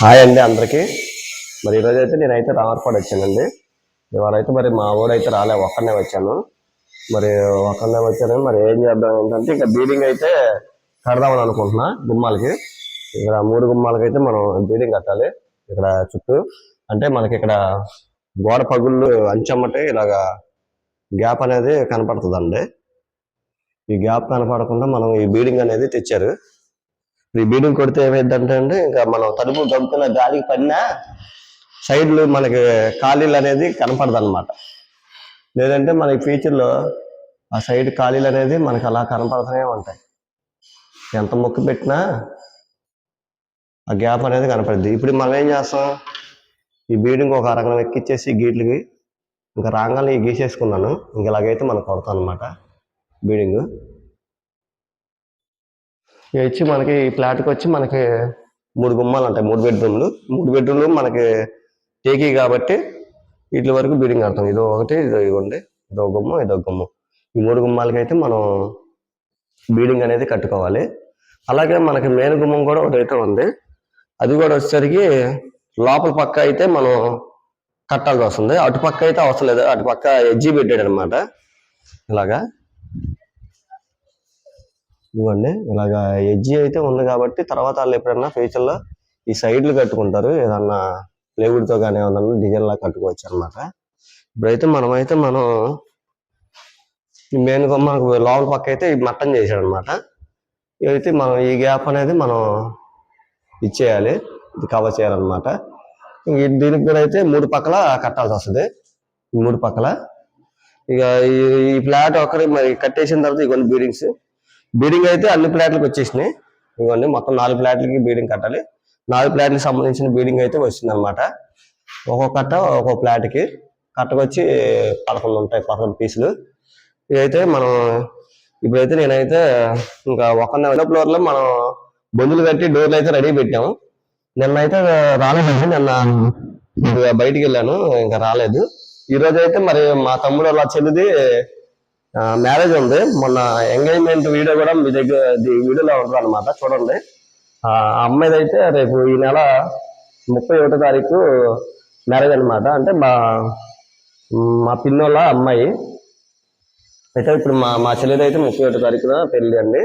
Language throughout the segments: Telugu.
హాయ్ అండి అందరికీ. మరి ఈరోజు అయితే నేనైతే రామర్పాడు వచ్చానండి. ఇవాళ అయితే మరి మా ఊడైతే రాలే ఒక్కనే వచ్చాను. మరి ఒక్కనే వచ్చాను. మరి ఏం చేద్దాం ఏంటంటే ఇంకా బీడింగ్ అయితే కడదామని అనుకుంటున్నా గుమ్మాలకి. ఇక్కడ మూడు గుమ్మాలకి అయితే మనం బీడింగ్ కట్టాలి ఇక్కడ చుట్టూ. అంటే మనకి ఇక్కడ గోడ పగుళ్ళు అంచమ్మటే ఇలాగా గ్యాప్ అనేది కనపడుతుందండి. ఈ గ్యాప్ కనపడకుండా మనం ఈ బీడింగ్ అనేది తెచ్చారు. ఈ బీడింగ్ కొడితే ఏమైందంటే అండి ఇంకా మనం తలుపు గమ్ముతున్న గాలికి పడినా సైడ్లు మనకి ఖాళీలు అనేది కనపడదు అనమాట లేదంటే మనకి ఫ్యూచర్లో ఆ సైడ్ ఖాళీలు అనేది మనకి అలా కనపడుతూనే ఉంటాయి. ఎంత మొక్కు పెట్టినా ఆ గ్యాప్ అనేది కనపడుద్ది ఇప్పుడు మనం ఏం చేస్తాం? ఈ బీడింగ్ ఒక అరగం ఎక్కిచ్చేసి గీట్లకి ఇంకా రాగానే గీసేసుకున్నాను. ఇంక ఇలాగైతే మనం కొడతాం అనమాట బీడింగ్. ఇవి ఇచ్చి మనకి ఈ ఫ్లాట్కి వచ్చి మనకి మూడు గుమ్మాలు ఉంటాయి మూడు బెడ్రూమ్లు. మూడు బెడ్రూమ్లు మనకి టేకీ కాబట్టి వీటి వరకు బీడింగ్ కడతాం. ఇదో ఒకటి ఇదో ఇవ్వండి. ఇదో గుమ్మ ఇదో గుమ్మ. ఈ మూడు గుమ్మాలకైతే మనం బీడింగ్ అనేది కట్టుకోవాలి. అలాగే మనకి మెయిన్ గుమ్మం కూడా ఒకటి అయితే ఉంది. అది కూడా వచ్చేసరికి లోపల పక్క అయితే మనం కట్టాల్సి వస్తుంది. అటు పక్క అయితే అవసరం లేదు. అటు పక్క ఎడ్జి పెట్టాడు అనమాట ఇలాగా. ఇవ్వండి. ఇలాగా ఎడ్జి అయితే ఉంది కాబట్టి తర్వాత వాళ్ళు ఎప్పుడన్నా ఫ్యూచర్లో ఈ సైడ్లు కట్టుకుంటారు. ఏదన్నా ప్లేవుడ్తో కానీ ఏమన్నా డిజైన్ లా కట్టుకోవచ్చు అనమాట ఇప్పుడైతే మనమైతే మనం ఈ మెయిన్ మనకు లోపల పక్క అయితే మట్టం చేశాడు అనమాట ఇదైతే మనం ఈ గ్యాప్ అనేది మనం ఇచ్చేయాలి. ఇది కవర్ చేయాలన్నమాట. దీనికి కూడా అయితే మూడు పక్కల కట్టాల్సి వస్తుంది. మూడు పక్కల. ఇక ఈ ఈ ఫ్లాట్ ఒకరి మరి కట్టేసిన తర్వాత ఇవన్నీ బీడింగ్స్ బీడింగ్ అయితే అన్ని ఫ్లాట్లకు వచ్చేసినాయి. ఇవ్వండి మొత్తం నాలుగు ఫ్లాట్లకి బీడింగ్ కట్టాలి. నాలుగు ఫ్లాట్లకు సంబంధించిన బీడింగ్ అయితే వచ్చింది అనమాట ఒక్కొక్క కట్ట ఒక్కొక్క ఫ్లాట్కి కట్టకొచ్చి పదకొండు ఉంటాయి పదకొండు పీసులు. ఇదైతే మనం ఇప్పుడైతే నేనైతే ఇంకా ఒక ఫ్లోర్ ఫ్లోర్లో మనం బొందులు కట్టి డోర్లు అయితే రెడీ పెట్టాము. నిన్న అయితే రాలేదండి నిన్న బయటికి వెళ్ళాను ఇంకా రాలేదు. ఈరోజు అయితే మరి మా తమ్ముడు అలా చెల్లిది మ్యారేజ్ ఉంది. మొన్న ఎంగేజ్మెంట్ వీడియో కూడా మీ దగ్గర వీడియోలో ఉంటుంది అనమాట చూడండి. ఆ అమ్మాయిది అయితే రేపు ఈ నెల ముప్పై ఒకటో తారీఖు మ్యారేజ్ అనమాట అంటే మా మా పిన్నోళ్ళ అమ్మాయి. అయితే ఇప్పుడు మా మా చెల్లెది అయితే ముప్పై ఒకటో తారీఖున పెళ్ళి అండి.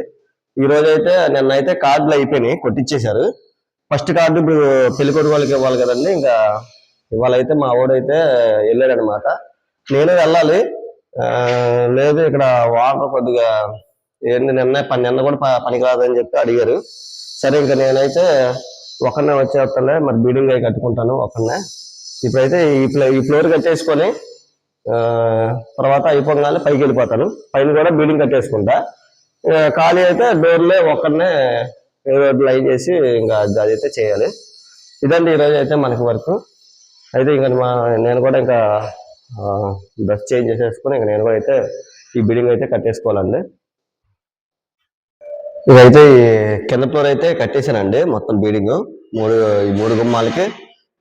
ఈ రోజు అయితే నిన్న అయితే కార్డులు అయిపోయినాయి కొట్టించేశారు ఫస్ట్ కార్డు ఇప్పుడు పెళ్ళి కొడుకు వాళ్ళకి ఇవ్వాలి కదండి. ఇంకా ఇవాళ అయితే మా వాడైతే వెళ్ళాడనమాట నేను వెళ్ళాలి. లేదు ఇక్కడ వాటర్ కొద్దిగా ఏంటి నిన్న పని నిన్న కూడా ప- పనికిరాదని చెప్పి అడిగారు. సరే ఇంకా నేనైతే ఒకరినే వచ్చేస్తానులే మరి బిల్డింగ్ అయి కట్టుకుంటాను ఒకరినే ఇప్పుడైతే ఈ ఫ్లో ఈ ఫ్లోర్ కట్టేసుకొని తర్వాత అయిపోగానే పైకి వెళ్ళిపోతాను. పైన కూడా బిల్డింగ్ కట్టేసుకుంటా. ఖాళీ అయితే డోర్లే ఒక్కడనే ఏదో లైన్ చేసి ఇంకా అది అయితే చేయాలి. ఇదండి ఈరోజు అయితే మనకి వర్క్. అయితే ఇంకా మా నేను కూడా ఇంకా డ్రెస్ చేంజ్ చేసేసుకుని ఇంకా నేను కూడా అయితే ఈ బిల్డింగ్ అయితే కట్టేసుకోవాలండి. ఇదైతే ఈ కింద ఫ్లోర్ అయితే కట్టేశానండి మొత్తం బిల్డింగ్ మూడు ఈ మూడు గుమ్మాలకి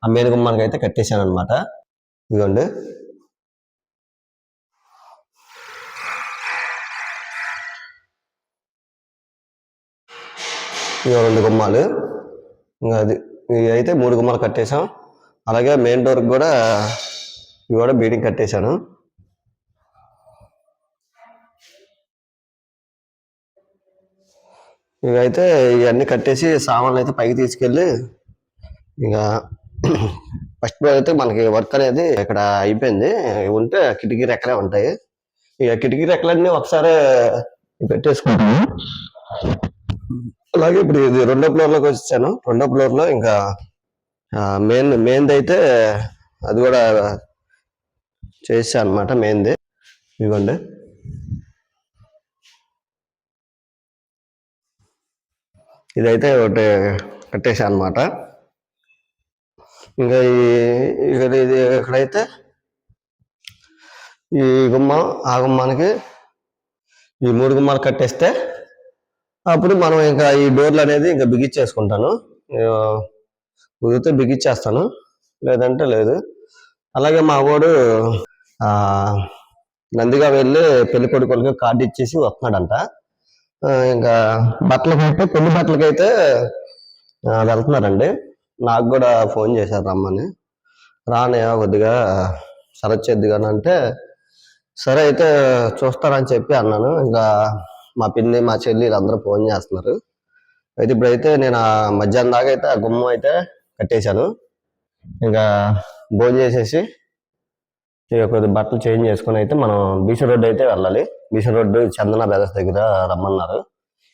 ఆ మేలు గుమ్మాలకి అయితే కట్టేశాను అనమాట ఇదిగోండి. ఇవి రెండు గుమ్మాలు. ఇంకా అది ఇవి అయితే మూడు గుమ్మాలు కట్టేశాం. అలాగే మెయిన్ డోర్కి కూడా ఇవి కూడా బీడింగ్ కట్టేశాను. ఇవైతే ఇవన్నీ కట్టేసి సామాన్లు అయితే పైకి తీసుకెళ్ళి ఇంకా ఫస్ట్ మీద అయితే మనకి వర్క్ అనేది ఇక్కడ అయిపోయింది. ఉంటే కిటికీ రెక్కలే ఉంటాయి. ఇక కిటికీ రెక్కలన్నీ ఒకసారి పెట్టేసుకుంటాను అలాగే ఇప్పుడు ఇది రెండో ఫ్లోర్లోకి వచ్చాను రెండో ఫ్లోర్లో ఇంకా మెయిన్ మెయిన్ది అయితే అది కూడా చేసా అనమాట మెయిన్ది ఇదిగోండి. ఇదైతే ఒకటి కట్టేసా అనమాట ఇంకా ఈ ఇక్కడ ఇది ఎక్కడైతే ఈ గుమ్మం ఆ గుమ్మానికి ఈ మూడు గుమ్మాలు కట్టేస్తే అప్పుడు మనం ఇంకా ఈ డోర్లు అనేది ఇంకా బిగించేసుకుంటాను. కుదిరితే బిగించేస్తాను. లేదంటే లేదు. అలాగే మా వాడు నందిగా వెళ్ళి పెళ్ళి కొడుకులకి కార్డు ఇచ్చేసి వస్తున్నాడంట. ఇంకా బట్టలకైతే అయితే పెళ్ళి బట్టలకైతే వెళ్తున్నారండి. నాకు కూడా ఫోన్ చేశారు రమ్మని. రానయ్య కొద్దిగా సెలెక్ట్ చేద్దుగాని అంటే సరే అయితే చూస్తారని చెప్పి అన్నాను. ఇంకా మా పిన్ని మా చెల్లి అందరూ ఫోన్ చేస్తున్నారు. అయితే ఇప్పుడైతే నేను ఆ మధ్యాహ్నం దాకా అయితే ఆ గుమ్మం అయితే కట్టేశాను. ఇంకా భోజనం చేసేసి కొద్ది బట్టలు చేంజ్ చేసుకుని అయితే మనం బీచ్ రోడ్డు అయితే వెళ్ళాలి. బీసీ రోడ్డు చందన బ్రదర్స్ దగ్గర రమ్మన్నారు.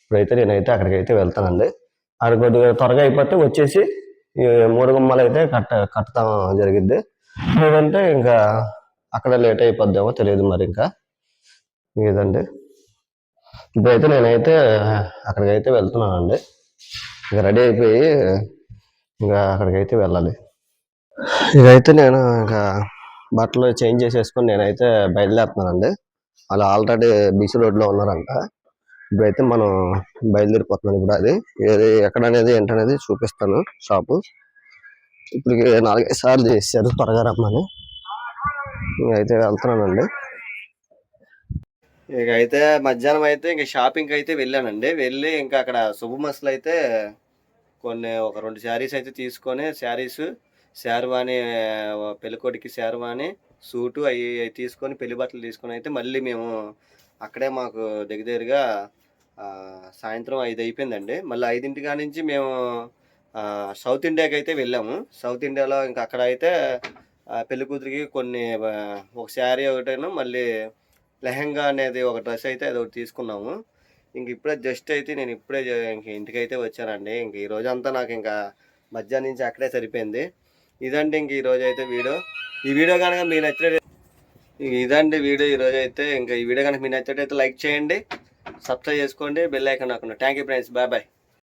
ఇప్పుడైతే నేనైతే అక్కడికి అయితే వెళ్తానండి. అక్కడ కొద్దిగా త్వరగా అయిపోతే వచ్చేసి మూడు గుమ్మలు అయితే కట్ట కట్టడం జరిగిద్ది. లేదంటే ఇంకా అక్కడ లేట్ అయిపోద్దేమో తెలియదు మరి ఇంకా. ఇదండి ఇప్పుడైతే నేనైతే అక్కడికైతే వెళ్తున్నానండి. ఇంకా రెడీ అయిపోయి ఇంకా అక్కడికైతే వెళ్ళాలి. ఇదైతే నేను ఇంకా బట్టలు చేంజ్ చేసేసుకొని నేనైతే బయలుదేరుతున్నానండి. అలా ఆల్రెడీ బీచ్ రోడ్లో ఉన్నారంట. ఇప్పుడైతే మనం బయలుదేరిపోతున్నాం ఇప్పుడు అది. ఏది ఎక్కడ అనేది ఏంటనేది చూపిస్తాను షాపు. ఇప్పుడు నాలుగైదు సార్లు చేశారు త్వరగా రమ్మని. అయితే వెళ్తున్నానండి. ఇక అయితే మధ్యాహ్నం అయితే ఇంక షాపింగ్ అయితే వెళ్ళానండి. వెళ్ళి ఇంకా అక్కడ శుభమస్లు అయితే కొన్ని ఒక రెండు శారీస్ అయితే తీసుకొని శారీస్ శారవాణి పెళ్ళికొడికి శారవాణి సూటు అవి అవి తీసుకొని పెళ్ళి బట్టలు తీసుకొని అయితే మళ్ళీ మేము అక్కడే మాకు దగ్గర దగ్గరగా సాయంత్రం ఐదు అయిపోయిందండి. మళ్ళీ ఐదింటి కాడ నుంచి మేము సౌత్ ఇండియాకి అయితే వెళ్ళాము. సౌత్ ఇండియాలో ఇంకా అక్కడ అయితే పెళ్ళి కూతురికి కొన్ని ఒక శారీ ఒకటేను మళ్ళీ లెహంగా అనేది ఒక డ్రెస్ అయితే అది ఒకటి తీసుకున్నాము. ఇంక ఇప్పుడే జస్ట్ అయితే నేను ఇప్పుడే ఇంక ఇంక ఇంటికైతే వచ్చానండి. ఇంక ఈ నాకు ఇంకా మధ్యాహ్నం నుంచి అక్కడే సరిపోయింది. ఇదండి ఇంక ఈరోజు అయితే వీడియో. ఈ వీడియో కనుక మీ నచ్చినట్టు ఇదండి వీడియో ఈ రోజు అయితే ఇంకా ఈ వీడియో కనుక మీ నచ్చినట్టయితే లైక్ చేయండి సబ్స్క్రైబ్ చేసుకోండి bell icon నాకుండా thank you friends bye bye